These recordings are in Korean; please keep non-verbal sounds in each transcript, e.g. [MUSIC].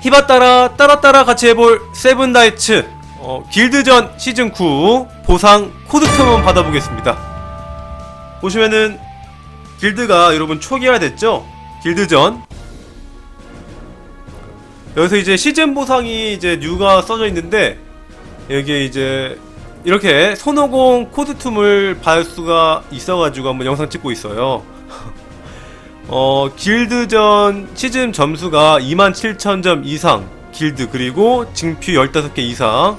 히바 따라 따라 따라 같이 해볼 세븐 나이츠 어, 길드전 시즌 9 보상 코드 틈은 받아보겠습니다. 보시면은 길드가 여러분 초기화 됐죠? 길드전 여기서 이제 시즌 보상이 이제 뉴가 써져 있는데 여기에 이제 이렇게 손오공 코드 틈을 받을 수가 있어가지고 한번 영상 찍고 있어요. 어, 길드전 시즌 점수가 27,000점 이상, 길드, 그리고 징표 15개 이상.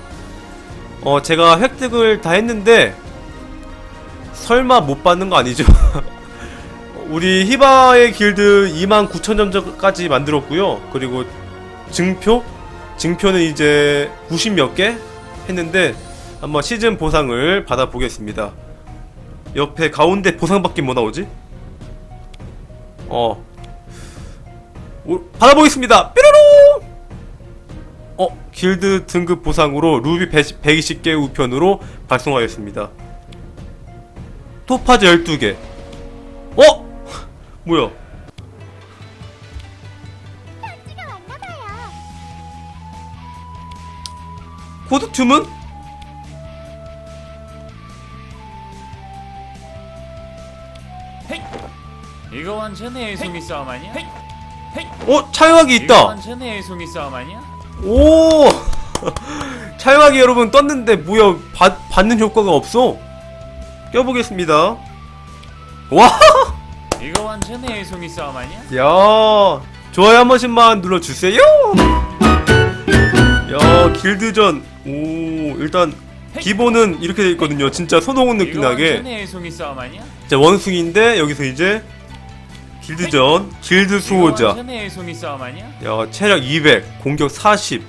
어, 제가 획득을 다 했는데, 설마 못 받는 거 아니죠? [LAUGHS] 우리 히바의 길드 29,000점까지 만들었고요 그리고 증표? 증표는 이제 90 몇 개 했는데, 한번 시즌 보상을 받아보겠습니다. 옆에 가운데 보상받기 뭐 나오지? 어. 오, 받아보겠습니다. 뾰로로! 어, 길드 등급 보상으로 루비 100, 120개 우편으로 발송하였습니다. 토파즈 12개. 어? [LAUGHS] 뭐야? 코드 툼은? 이 거 완전 애송이 싸움 아니야? 어, 차유하기 이거 있다. 완전 애송이 싸움 아니야? 오! [LAUGHS] 차유하기 여러분 떴는데 뭐야? 받, 받는 효과가 없어. 껴보겠습니다. 와! [LAUGHS] 이거 완전 애송이 싸움 아니야? 야 좋아요 한 번씩만 눌러주세요 야 길드전 오 일단 기본은 이렇게 돼 있거든요 진짜 손오공 느낌 이거 완전 나게 애송이 싸움 아니야? 자 원숭인데 여기서 이제 길드전 길드 수호자. 싸움 아니야? 야 체력 200 공격 40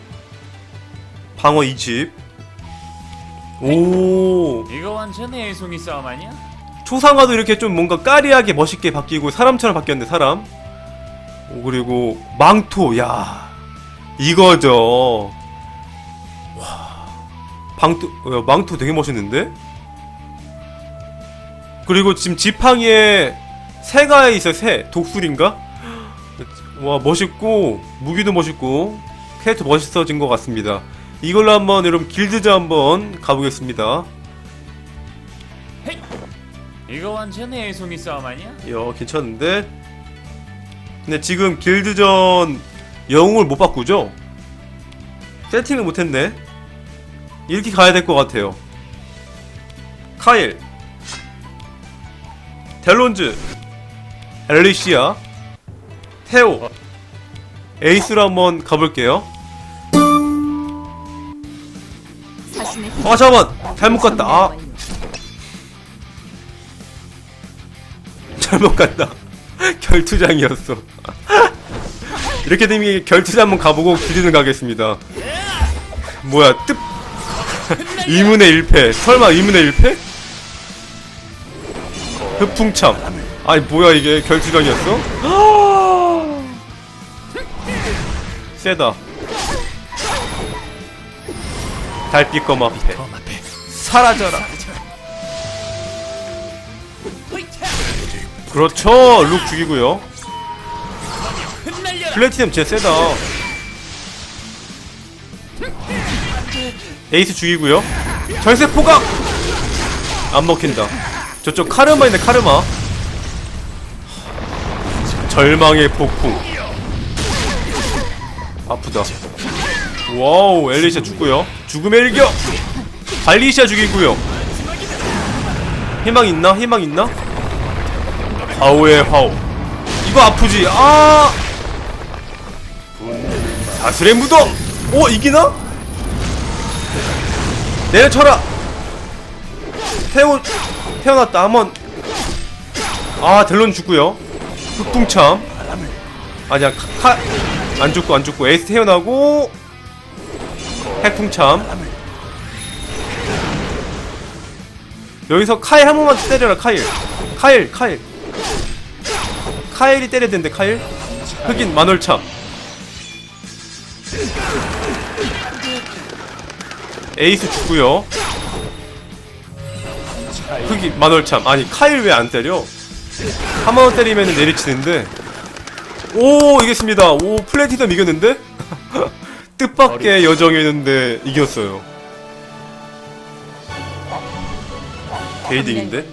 방어 20 오. 이거 완전 애송이 싸움 아니야? 초상화도 이렇게 좀 뭔가 까리하게 멋있게 바뀌고 사람처럼 바뀌었네 사람. 오, 그리고 망토 야. 이거죠. 와. 방토 어, 망토 되게 멋있는데? 그리고 지금 지팡이에 새가 있어 새. 독수리인가? 와 멋있고 무기도 멋있고 캐릭터 멋있어진 것 같습니다. 이걸로 한번 여러분 길드전 한번 가보겠습니다. 이거 완전 애송이 싸움 아니야? 야 괜찮은데? 근데 지금 길드전 영웅을 못 바꾸죠? 세팅을 못했네. 이렇게 가야 될 것 같아요. 카일. 델론즈 엘리시아 테오. 에이스로 한번 가볼게요. 아 잠깐만. 잘못 갔다. 아. 잘못 갔다. [LAUGHS] 결투장이었어. [LAUGHS] 이렇게 되면 결투장 한번 가보고 길드는 가겠습니다. 뭐야 뜻 2문의 1패. 설마 2문의 1패? 흑풍참 아니 뭐야 이게? 결투장이었어? [GASPS] 세다. 달빛 검 앞에. 사라져라. 그렇죠. 룩 죽이고요. 플래티넘 진짜 세다. 에이스 죽이고요. 절세 포각! 안 먹힌다. 저쪽 카르마 있네 카르마 절망의 폭풍. 아프다. 와우 엘리샤 죽고요. 죽음의 일격! 발리샤 죽이고요. 희망 있나? 희망 있나? 화오의 화오. 이거 아프지. 아! 사슬의 무덤 오 이기나? 내려쳐라! 태우 태어났다. 한번. 아 델론 죽고요 흑풍참 아니야 카안 죽고 안 죽고. 에이스 태어나고 핵풍참 여기서 카일 한 번만 때려라 카일. 카일 카일. 카일이 때려야 되는데 카일? 흑인 만월참 에이스 죽고요. 흑인 만월참 아니 카일 왜 안 때려 한 번 때리면 내리치는데 오 이겼습니다 오 플래티넘 이겼는데 [LAUGHS] 뜻밖의 여정이었는데 이겼어요. 게이딩인데?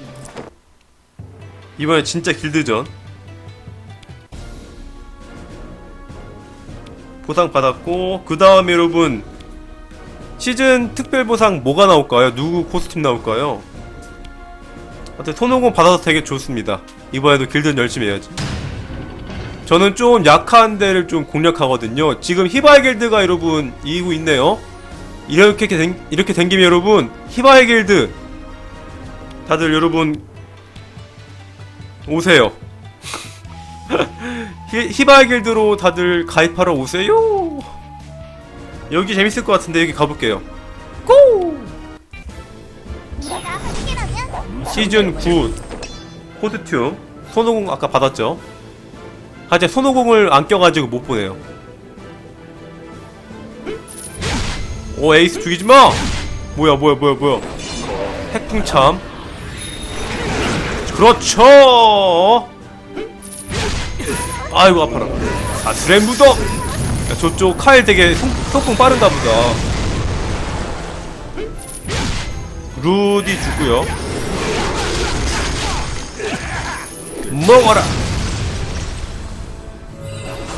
이번에 진짜 길드전. 보상 받았고 그 다음에 여러분 시즌 특별 보상 뭐가 나올까요? 누구 코스튬 나올까요? 하여튼 손오공 받아서 되게 좋습니다. 이번에도 길드는 열심히 해야지. 저는 좀 약한 데를 좀 공략하거든요. 지금 히바의 길드가 여러분 이기고 있네요. 이렇게 된, 이렇게 된 김에 여러분 히바의 길드 다들 여러분 오세요. [LAUGHS] 히, 히바의 길드로 다들 가입하러 오세요. 여기 재밌을 것 같은데 여기 가볼게요. 고! 시즌 9 코드튠 손오공 아까 받았죠? 하지만 손오공을 안 껴가지고 못 보네요. 오 에이스 죽이지 마! 뭐야 뭐야 뭐야 뭐야. 핵풍참. 그렇죠! 아이고 아파라. 아스렌 무덤 야, 저쪽 카일 되게 속, 속공 빠른가 보다. 루디 죽고요 먹어라.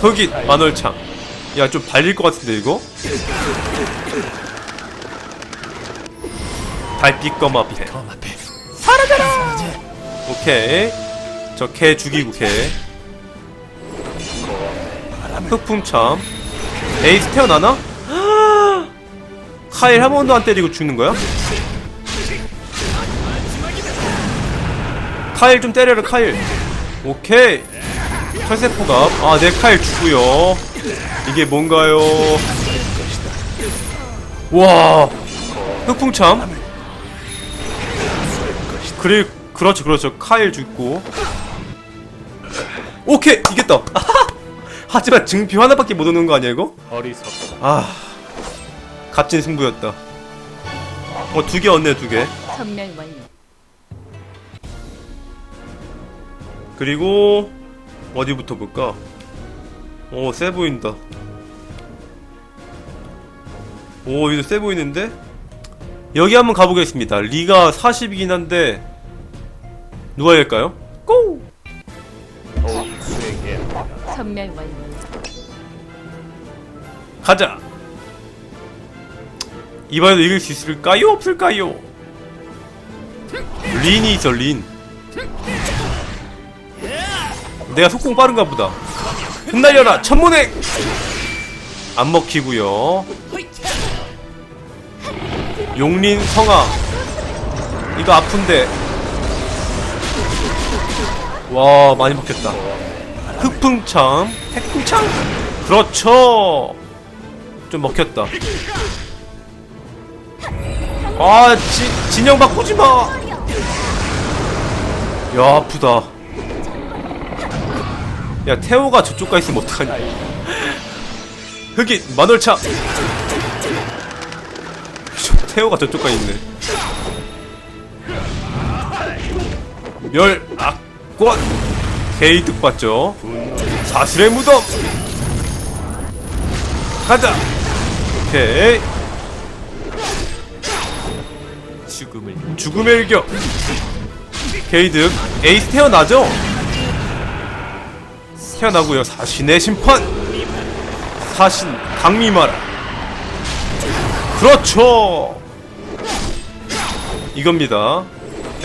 흑인 만월창. 야 좀 발릴 것 같은데 이거? 달빛검 앞에. 사라져라! 오케이. 저 개 죽이고 개. 흑풍참. 에이스 태어나나? 카일 한 번도 안 때리고 죽는 거야? 카일 좀 때려라 카일 오케이. 철새포갑 아내 카일 죽고요. 이게 뭔가요? 와. 흑풍참. 그리 그렇죠 그렇죠. 카일 죽고. 오케이 이겼다. [LAUGHS] 하지만 증표 하나밖에 못 얻는 거 아니야 이거? 아 값진 승부였다. 어두 개 얻네 두개 그리고 어디부터 볼까? 오, 세 보인다. 오, 이거 세 보이는데? 여기 한번 가보겠습니다. 리가 40이긴 한데 누가 할까요? 고! 완료. 가자. 이번에도 이길 수 있을까요? 없을까요? 린이죠, 린. 내가 속공 빠른가 보다. 흩날려라, 천문행! 안 먹히고요. 용린 성아. 이거 아픈데. 와, 많이 먹혔다. 흑풍참, 핵풍참. 그렇죠. 좀 먹혔다. 아, 지, 진영 바꾸지 마. 야, 아프다. 야, 태호가 저쪽 가 있으면 어떡하냐. 흑인 만월차. 저, 태호가 저쪽 가 있네. 멸 악권 게이득 봤죠. 사슬의 무덤. 가자. 오케이. 죽음을 죽음의 일격. 게이득 에이스 태어나죠? 태어나고요. 사신의 심판. 사신 강미마라. 그렇죠. 이겁니다.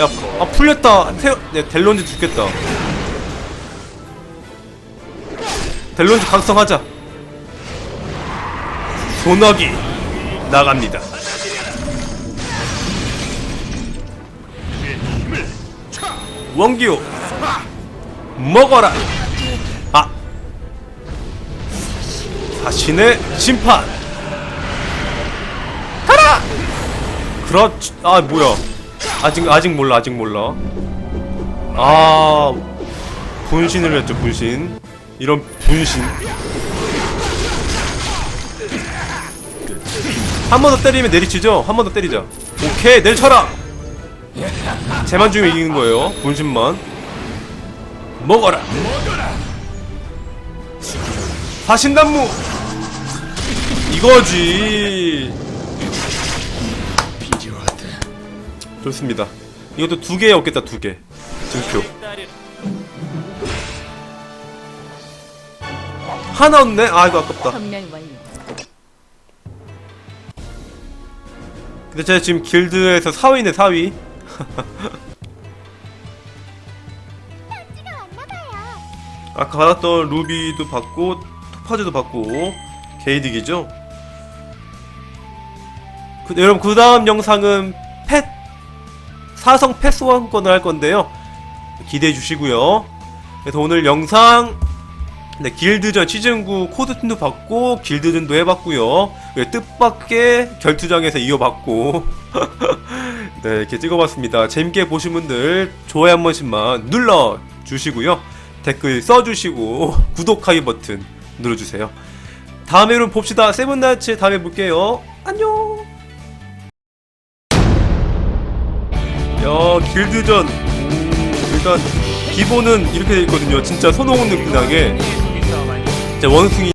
야, 아 풀렸다. 태어, 네, 델론즈 죽겠다. 델론즈 각성하자. 소나기 나갑니다. 원기호 먹어라. 사신의 심판 가라. 그렇지. 아 뭐야? 아직 아직 몰라 아직 몰라. 아 분신을 했죠 분신. 이런 분신. 한 번 더 때리면 내리치죠? 한 번 더 때리자. 오케이, 내리쳐라! 쟤만 죽이면 이기는 거예요. 본심만. 먹어라! 사신단무! 이거지. 좋습니다. 이것도 두개 얻겠다 두 개. 등표. 하나 얻네. 아 이거 아깝다. 완료. 근데 제가 지금 길드에서 4위네 4위. 아까 받았던 루비도 받고 토파즈도 받고 게이득이죠. 그, 여러분 그 다음 영상은 펫 사성 펫 소환권을 할 건데요. 기대해 주시고요. 그래서 오늘 영상 네, 길드전 시즌9 코드팀도 받고 길드전도 해봤고요. 네, 뜻밖의 결투장에서 이어받고 [LAUGHS] 네 이렇게 찍어봤습니다. 재밌게 보신 분들 좋아요 한 번씩만 눌러 주시고요. 댓글 써주시고 [LAUGHS] 구독하기 버튼 눌러주세요. 다음에는 봅시다. 세븐나이츠 다음에 볼게요. 안녕. 야 길드전 음, 일단 기본은 이렇게 돼 있거든요. 진짜 손오공 싸움 아니야? 진짜 원숭이